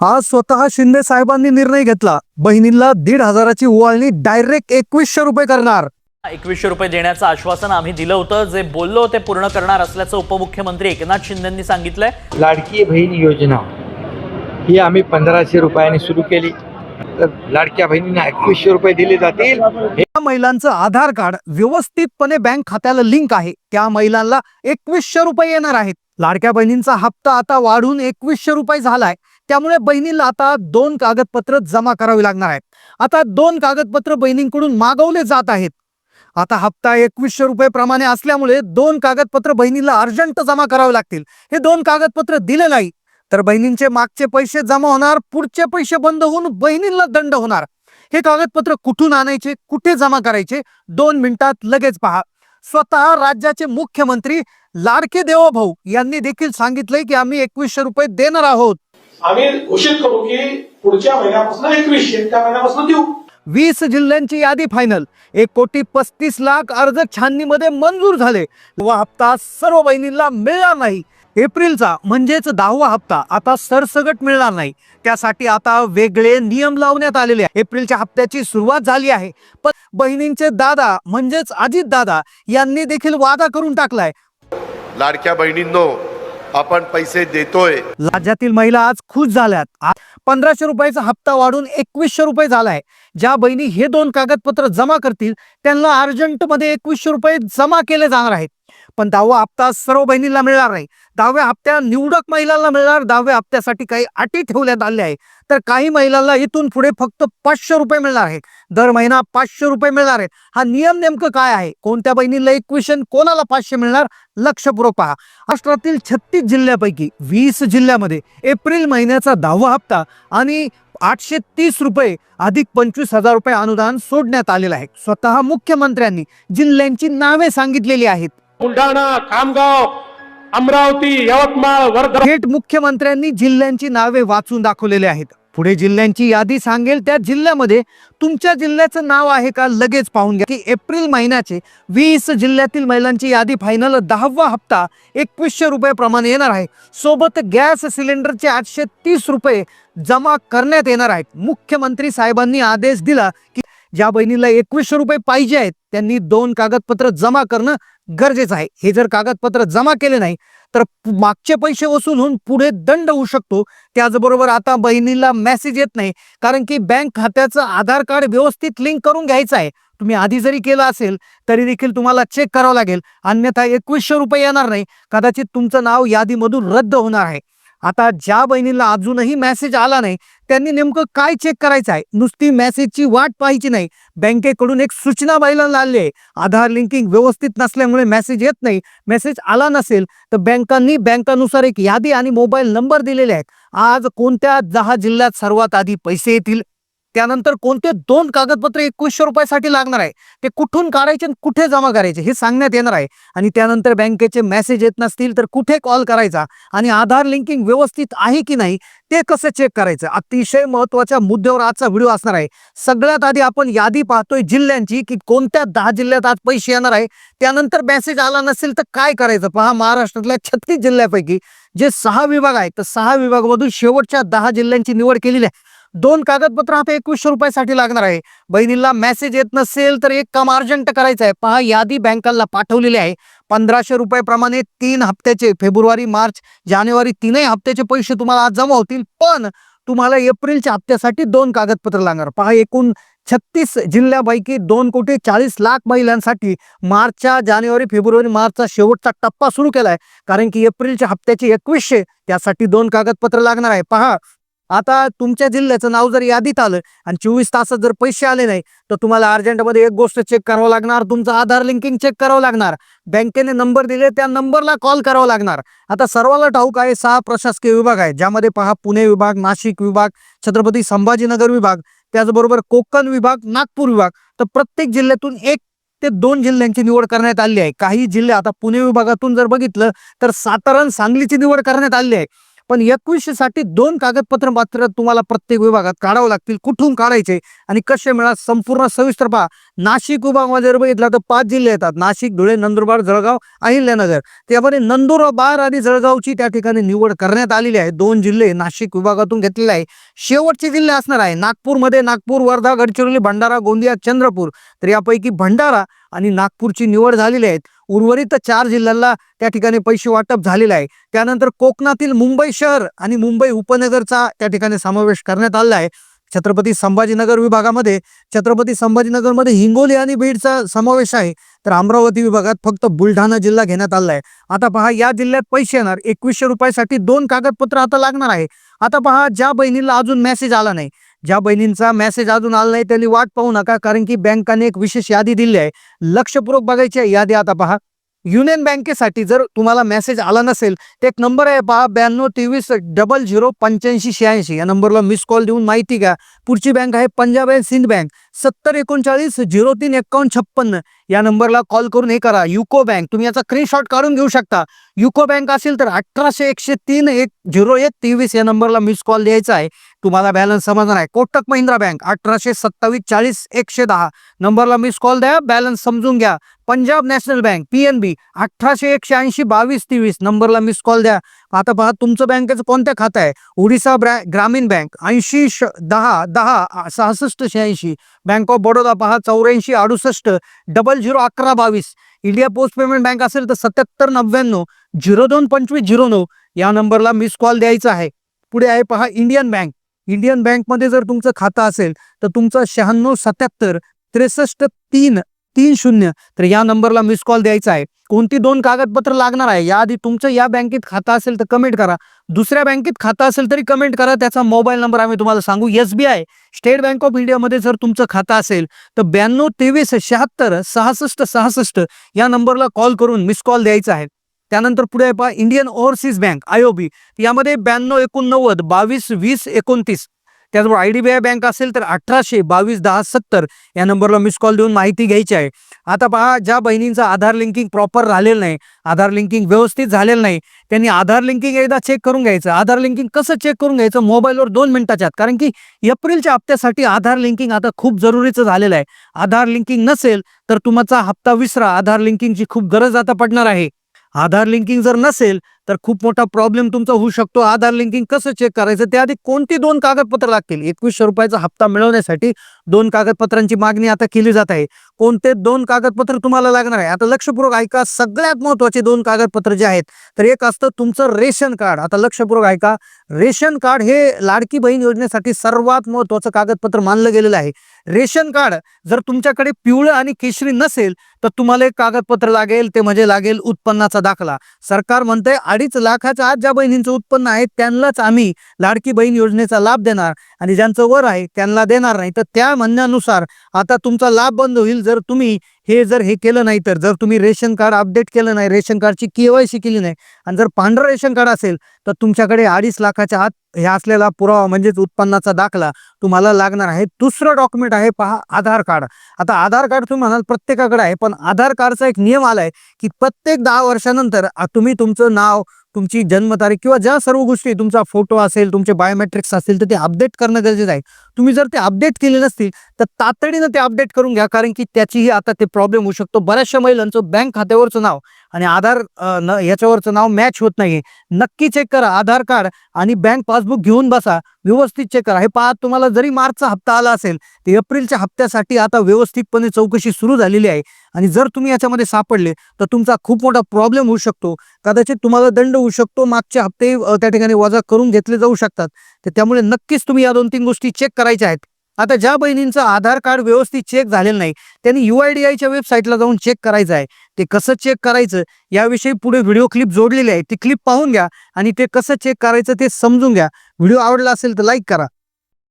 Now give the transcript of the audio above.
आज स्वतः शिंदे साहेबांनी निर्णय घेतला. बहिणींना दीड हजाराची ओवाळणी डायरेक्ट एकवीसशे रुपये करणार. एकवीसशे रुपये देण्याचं आश्वासन आम्ही दिलं होतं. जे बोललो ते पूर्ण करणार असल्याचं उपमुख्यमंत्री एकनाथ शिंदेंनी सांगितलंय. लाडकी बहीण योजना ही आम्ही पंधराशे रुपयाने सुरू केली. तर लाडक्या बहिणींना एकवीसशे रुपये दिले जातील. हे त्या महिलांचं आधार कार्ड व्यवस्थितपणे बँक खात्याला लिंक आहे. त्या महिलांना एकवीसशे रुपये येणार आहेत. लाडक्या बहिणींचा हप्ता आता वाढून एकवीसशे रुपये झालाय. त्यामुळे बहिणीला आता दोन कागदपत्र जमा करावी लागणार आहेत. आता दोन कागदपत्र बहिणींकडून मागवले जात आहेत. आता हप्ता एकवीसशे रुपये प्रमाणे असल्यामुळे दोन कागदपत्र बहिणीला अर्जंट जमा करावे लागतील. हे दोन कागदपत्र दिले नाही तर बहिणींचे मागचे पैसे जमा होणार पुढचे पैसे बंद होऊन बहिणींना दंड होणार. हे कागदपत्र कुठून आणायचे कुठे जमा करायचे दोन मिनिटात लगेच पहा. स्वतः राज्याचे मुख्यमंत्री लाडके देवभाऊ यांनी देखील सांगितलंय की आम्ही एकवीसशे रुपये देणार आहोत. आम्ही घोषित करू की पुढच्या महिन्यापासून एकवीसशे त्या महिन्यापासून देऊ. वीस जिल्ह्यांची यादी फायनल एक कोटी पस्तीस लाख अर्ज छाननीमध्ये मंजूर झाले. व हप्ता सर्व बहिणींना मिळणार नाही. एप्रिलचा म्हणजेच दहावा हप्ता आता सरसगट मिळणार नाही. त्यासाठी आता वेगळे नियम लावण्यात आलेले आहे एप्रिलच्या हप्त्याची सुरुवात झाली आहे. पण बहिणींचे दादा म्हणजेच अजित दादा यांनी देखील वादा करून टाकलाय. लाडक्या बहिणींनो आपण पैसे देतोय. राज्यातील महिला आज खुश झाल्यात. पंधराशे रुपयाचा हप्ता वाढून एकवीसशे रुपये झालाय. ज्या बहिणी हे दोन कागदपत्र जमा करतील त्यांना अर्जंटमध्ये एकवीसशे रुपये जमा केले जाणार आहेत. पण दहावा हप्ता सर्व बहिणीला मिळणार नाही. दहाव्या हप्त्या निवडक महिलांना मिळणार दहाव्या हप्त्यासाठी काही अटी ठेवण्यात आल्या आहे तर काही महिलांना इथून पुढे फक्त पाचशे रुपये मिळणार आहे दर महिना पाचशे रुपये मिळणार आहेत. हा नियम नेमकं काय आहे? कोणत्या बहिणीला एकवीसशे कोणाला पाचशे मिळणार? लक्षपूर्वक पहा. राष्ट्रातील छत्तीस जिल्ह्यापैकी वीस जिल्ह्यामध्ये एप्रिल महिन्याचा दहावा हप्ता आणि आठशे तीस रुपये अधिक पंचवीस हजार रुपये अनुदान सोडण्यात आलेलं आहे. स्वतः मुख्यमंत्र्यांनी जिल्ह्यांची नावे सांगितलेली आहेत. बुलढाणा खामगाव अमरावती यवतमाळ वर्धा थेट मुख्यमंत्र्यांनी जिल्ह्यांची नावे वाचून दाखवलेली आहेत. पुढे जिल्ह्यांची यादी सांगेल त्या जिल्ह्यामध्ये तुमच्या जिल्ह्याचं नाव आहे का लगेच पाहून घ्या की एप्रिल महिन्याचे वीस जिल्ह्यातील महिलांची यादी फायनल दहावा हप्ता एकवीसशे रुपये प्रमाणे येणार आहे. सोबत गॅस सिलेंडरचे आठशे तीस रुपये जमा करण्यात येणार आहेत. मुख्यमंत्री साहेबांनी आदेश दिला की ज्या बहिणीला एकवीसशे रुपये पाहिजे आहेत त्यांनी दोन कागदपत्र जमा करणं गरजेचं आहे. हे जर कागदपत्र जमा केले नाही तर मागचे पैसे वसूल होऊन पुढे दंड होऊ शकतो. त्याचबरोबर आता बहिणीला मेसेज येत नाही कारण की बँक खात्याचं आधार कार्ड व्यवस्थित लिंक करून घ्यायचं आहे. तुम्ही आधी जरी केलं असेल तरी देखील तुम्हाला चेक करावं लागेल. अन्यथा एकवीसशे रुपये येणार नाही. कदाचित तुमचं नाव यादीमधून रद्द होणार आहे. आता ज्या बहिणीला अजूनही मेसेज आला नाही त्यांनी नेमकं काय चेक करायचं आहे? नुसती मेसेजची वाट पाहायची नाही. बँकेकडून एक सूचना महिलांना आली आहे. आधार लिंकिंग व्यवस्थित नसल्यामुळे मेसेज येत नाही. मेसेज आला नसेल तर बँकांनी बँकानुसार एक यादी आणि मोबाईल नंबर दिलेले आहेत. आज कोणत्या दहा जिल्ह्यात सर्वात आधी पैसे येतील? त्यानंतर कोणते दोन कागदपत्र एकवीसशे रुपयासाठी लागणार आहे? ते कुठून काढायचे आणि कुठे जमा करायचे? हे सांगण्यात येणार आहे. आणि त्यानंतर बँकेचे मेसेज येत नसतील तर कुठे कॉल करायचा? आणि आधार लिंकिंग व्यवस्थित आहे की नाही? ते कसं चेक करायचं? अतिशय महत्त्वाच्या मुद्द्यावर आजचा व्हिडिओ असणार आहे. सगळ्यात आधी आपण यादी पाहतोय जिल्ह्यांची की कोणत्या दहा जिल्ह्यात आज पैसे येणार आहे? त्यानंतर मेसेज आला नसेल तर काय करायचं? पहा महाराष्ट्रातल्या छत्तीस जिल्ह्यापैकी जे सहा विभाग आहेत तर सहा विभागामधून शेवटच्या दहा जिल्ह्यांची निवड केलेली आहे. दोन कागदपत्र आता एकवीसशे रुपयासाठी लागणार आहे. बहिणीला मेसेज येत नसेल तर एक काम अर्जंट करायचं आहे. पहा यादी बँकांना पाठवलेली आहे. पंधराशे रुपयाप्रमाणे तीन हप्त्याचे फेब्रुवारी मार्च जानेवारी तीनही हप्त्याचे पैसे तुम्हाला आज जमा होतील. पण तुम्हाला एप्रिलच्या हप्त्यासाठी दोन कागदपत्र लागणार. पहा एकूण छत्तीस जिल्ह्यापैकी दोन कोटी चाळीस लाख महिलांसाठी मार्चच्या जानेवारी फेब्रुवारी मार्चचा शेवटचा टप्पा सुरू केला आहे कारण की एप्रिलच्या हप्त्याचे एकवीसशे त्यासाठी दोन कागदपत्र लागणार आहे. पहा आता तुमच्या जिल्ह्याचं नाव जर यादीत आलं आणि चोवीस तासात जर पैसे आले नाही तर तुम्हाला अर्जंटमध्ये एक गोष्ट चेक करावं लागणार तुमचं आधार लिंकिंग चेक करावं लागणार. बँकेने नंबर दिले त्या नंबरला कॉल करावा लागणार. आता सर्वाला ठाऊक आहे सहा प्रशासकीय विभाग आहेत ज्यामध्ये पहा पुणे विभाग नाशिक विभाग छत्रपती संभाजीनगर विभाग त्याचबरोबर कोकण विभाग नागपूर विभाग. तर प्रत्येक जिल्ह्यातून एक ते दोन जिल्ह्यांची निवड करण्यात आली आहे. काही जिल्हे आता पुणे विभागातून जर बघितलं तर सातारा सांगलीची निवड करण्यात आली आहे. पण एकवीसशे साठी दोन कागदपत्र मात्र तुम्हाला प्रत्येक विभागात काढावं लागतील. कुठून काढायचे आणि कसे मिळा संपूर्ण सविस्तर पहा. नाशिक विभागामध्ये जर बघितलं तर पाच जिल्हे येतात. नाशिक धुळे नंदुरबार जळगाव अहिल्यानगर. त्यामध्ये नंदुरबार आणि जळगावची त्या ठिकाणी निवड करण्यात आलेली आहे. दोन जिल्हे नाशिक विभागातून घेतलेले आहे. शेवटचे जिल्हे असणार आहे. नागपूरमध्ये नागपूर वर्धा गडचिरोली भंडारा गोंदिया चंद्रपूर. तर यापैकी भंडारा आणि नागपूरची निवड झालेली आहेत उर्वरित चार जिल्ह्यांना त्या ठिकाणी पैसे वाटप झालेलं आहे. त्यानंतर कोकणातील मुंबई शहर आणि मुंबई उपनगरचा त्या ठिकाणी समावेश करण्यात आलेला आहे. छत्रपती संभाजीनगर विभागामध्ये छत्रपती संभाजीनगरमध्ये हिंगोली आणि बीडचा समावेश आहे. तर अमरावती विभागात फक्त बुलढाणा जिल्हा घेण्यात आला आहे. आता पहा या जिल्ह्यात पैसे येणार. एकवीसशे रुपयासाठी दोन कागदपत्र आता लागणार आहे. आता पहा ज्या बहिणीला अजून मेसेज आला नाही ज्या बहिणींचा मेसेज अजून आला नाही त्यांनी वाट पाहू नका कारण की बँकाने एक विशेष यादी दिली आहे. लक्षपूर्वक बघायची आहे यादी आता पहा. युनियन बँकेसाठी जर तुम्हाला मेसेज आला नसेल तर एक नंबर आहे पहा ब्याण्णव तेवीस डबल झिरो पंच्याऐंशी शहाऐंशी. या नंबरला मिस कॉल देऊन माहिती घ्या. पुढची बँक आहे पंजाब अँड सिंध बँक सत्तर एकोणचाळीस झिरो तीन एकावन्न छप्पन्न. या नंबरला कॉल करून हे करा. युको बँक तुम्ही याचा स्क्रीनशॉट काढून घेऊ शकता. युको बँक असेल तर अठराशे एकशे तीन एक झिरो एक तेवीस या नंबरला मिस कॉल द्यायचा आहे. तुम्हाला बॅलन्स समजणार आहे. कोटक महिंद्रा बँक अठराशे सत्तावीस चाळीस एकशे दहा. नंबरला मिस कॉल द्या बॅलन्स समजून घ्या. Punjab national bank P N B अठराशे एकशे ऐंशी बावीस तेवीस. नंबरला मिस कॉल द्या. आता पहा तुमचं बँकेचं कोणत्या खातं आहे? ओडिसा ब्रॅ ग्रामीण बँक ऐंशी श दहा दहा सहासष्ट शहाऐंशी. बँक ऑफ बडोदा पहा चौऱ्याऐंशी अडुसष्ट डबल झिरो अकरा बावीस. इंडिया पोस्ट पेमेंट बँक असेल तर सत्याहत्तर नव्याण्णव झिरो दोन पंचवीस झिरो नऊ. या नंबरला मिस कॉल द्यायचा आहे. पुढे आहे पहा इंडियन बँक इंडियन बँकमध्ये जर तुमचं खातं असेल तर तुमचं शहाण्णव सत्याहत्तर त्रेसष्ट तीन तीन शून्य. तर या नंबरला मिस कॉल द्यायचा आहे. कोणती दोन कागदपत्र लागणार आहे? याआधी तुमचं या बँकेत खातं असेल तर कमेंट करा. दुसऱ्या बँकेत खातं असेल तरी कमेंट करा. त्याचा मोबाईल नंबर आम्ही तुम्हाला सांगू. S B I state bank of इंडियामध्ये जर तुमचं खातं असेल तर ब्याण्णव तेवीस शहात्तर सहासष्ट सहासष्ट या नंबरला कॉल करून मिस कॉल द्यायचा आहे. त्यानंतर पुढे पहा Indian overseas bank I O B यामध्ये ब्याण्णव एकोणनव्वद बावीस वीस एकोणतीस. त्याचबरोबर I D B I bank असेल तर अठराशे बावीस दहा सत्तर या नंबरला मिस कॉल देऊन माहिती घ्यायची आहे. आता पहा ज्या बहिणींचं आधार लिंकिंग प्रॉपर झालेलं नाही आधार लिंकिंग व्यवस्थित झालेलं नाही त्यांनी आधार लिंकिंग एकदा चेक करून घ्यायचं. आधार लिंकिंग कसं चेक करून घ्यायचं? मोबाईलवर दोन मिनिटाच्या आत कारण की एप्रिलच्या हप्त्यासाठी आधार लिंकिंग आता खूप जरुरीचं झालेलं आहे. आधार लिंकिंग नसेल तर तुमचा हप्ता विसरा. आधार लिंकिंगची खूप गरज आता पडणार आहे. आधार लिंकिंग जर नसेल तर खूप मोठा प्रॉब्लेम तुमचा होऊ शकतो. आधार लिंकिंग कसं चेक करायचं? त्याआधी कोणती दोन कागदपत्र लागतील? एकवीसशे रुपयाचा हप्ता मिळवण्यासाठी दोन कागदपत्रांची मागणी आता केली जात आहे. कोणते दोन कागदपत्र तुम्हाला लागणार आहे? आता लक्षपूर्वक ऐका. सगळ्यात महत्त्वाचे दोन कागदपत्र जे आहेत तर एक असतं तुमचं रेशन कार्ड. आता लक्षपूर्वक ऐका. रेशन कार्ड हे लाडकी बहीण योजनेसाठी सर्वात महत्वाचं कागदपत्र मानलं गेलेलं आहे. रेशन कार्ड जर तुमच्याकडे पिवळं आणि केशरी नसेल तर तुम्हाला एक कागदपत्र लागेल. ते म्हणजे लागेल उत्पन्नाचा दाखला. सरकार म्हणतंय अडीच लाखाच्या आत ज्या बहिणींचं उत्पन्न आहे त्यांनाच आम्ही लाडकी बहीण योजनेचा लाभ देणार आणि ज्यांचं वर आहे त्यांना देणार नाही. तर त्या म्हणण्यानुसार आता तुमचा लाभ बंद होईल जर तुम्ही हे जर हे केलं नाही तर जर तुम्ही रेशन कार्ड अपडेट केलं नाही रेशन कार्डची केवायसी केली नाही आणि जर पांढरं रेशन कार्ड असेल तर तुमच्याकडे अडीच लाखाच्या आत हे असलेला पुरावा म्हणजेच उत्पन्नाचा दाखला तुम्हाला लागणार आहे. दुसरं डॉक्युमेंट आहे पहा आधार कार्ड. आता आधार कार्ड तुम्ही म्हणाल प्रत्येकाकडे आहे पण आधार कार्डचा एक नियम आलाय की प्रत्येक दहा वर्षानंतर तुम्ही तुमचं नाव तुमची जन्मतारीख किंवा ज्या सर्व गोष्टी तुमचा फोटो असेल तुमचे बायोमेट्रिक्स असतील तर ते अपडेट करणं गरजेचं आहे. तुम्ही जर ते अपडेट केले नसतील तर तातडीनं ते अपडेट करून घ्या कारण की त्याचीही आता ते प्रॉब्लेम होऊ शकतो. बऱ्याचशा महिलांचं बँक खात्यावरचं नाव आणि आधार न याच्यावरचं नाव मॅच होत नाही. नक्की चेक करा आधार कार्ड आणि बँक पासबुक घेऊन बसा. व्यवस्थित चेक करा. हे पहा तुम्हाला जरी मार्चचा हप्ता आला असेल तर एप्रिलच्या हप्त्यासाठी आता व्यवस्थितपणे चौकशी सुरू झालेली आहे. आणि जर तुम्ही याच्यामध्ये सापडले तर तुमचा खूप मोठा प्रॉब्लेम होऊ शकतो. कदाचित तुम्हाला दंड होऊ शकतो. मागचे हप्ते त्या ठिकाणी वजा करून घेतले जाऊ शकतात. तर त्यामुळे नक्कीच तुम्ही या दोन तीन गोष्टी चेक करायच्या आहेत. आता ज्या बहिणींचं आधार कार्ड व्यवस्थित चेक झालेलं नाही त्यांनी यू आय डी आयच्या वेबसाईटला जाऊन चेक करायचं आहे. ते कसं चेक करायचं याविषयी पुढे व्हिडिओ क्लिप जोडलेली आहे. ती क्लिप पाहून घ्या आणि ते कसं चेक करायचं ते समजून घ्या. व्हिडिओ आवडला असेल तर लाईक करा.